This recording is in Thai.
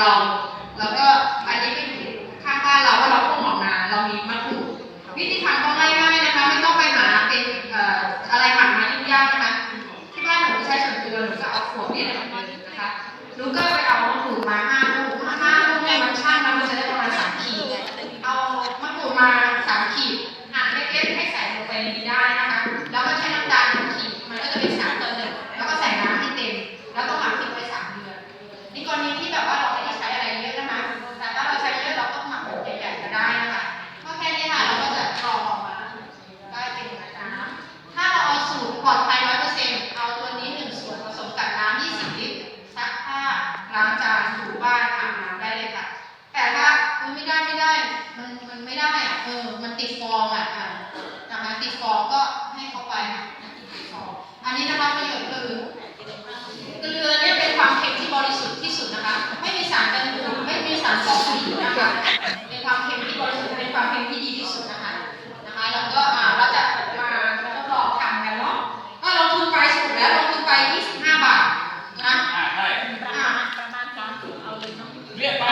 เรา แล้วก็อันนี้ไม่ถูกข้างบ้านเราว่าเราพวกหมอกนาเรามีมะกรูดวิธีทำก็ง่ายๆนะคะ ไม่ต้องไปหาเป็นอะไรหมักมายุ่งยากนะคะที่บ้านหนูใช้ส่วนตัวหนูจะเอาขวดนี่แหละมานะคะหนูก็ไปเอามะกรูดมาห้าลูกห้าลูกเนี่ยมันช่างมันจะได้ประมาณสามขีดเอามะกรูดมาสามขีด ไม่ได้ไม่ได้ มันมันไม่ได้อะเออ มันติดฟองอะอ่านะคะติดฟองก็ให้เขาไปค่ะติดฟองอันนี้นะคะประโยชน์คือเกลือเนี่ยเป็นความเค็มที่บริสุทธิ์ที่สุดนะคะ ไม่มีสารกันบูดไม่มีสารก่อผลิตนะคะเป็นความเค็มที่บริสุทธิ์เป็นความเค็มที่ดีที่สุดนะคะนะคะแล้วก็อ่าเราจะมาทดลองทำกันเนาะก็ลงทุนไปสุดแล้วลงทุนไป25บาทนะอ่าใช่อ่าประมาณสามสิบเอาเลยเนาะเรียกไป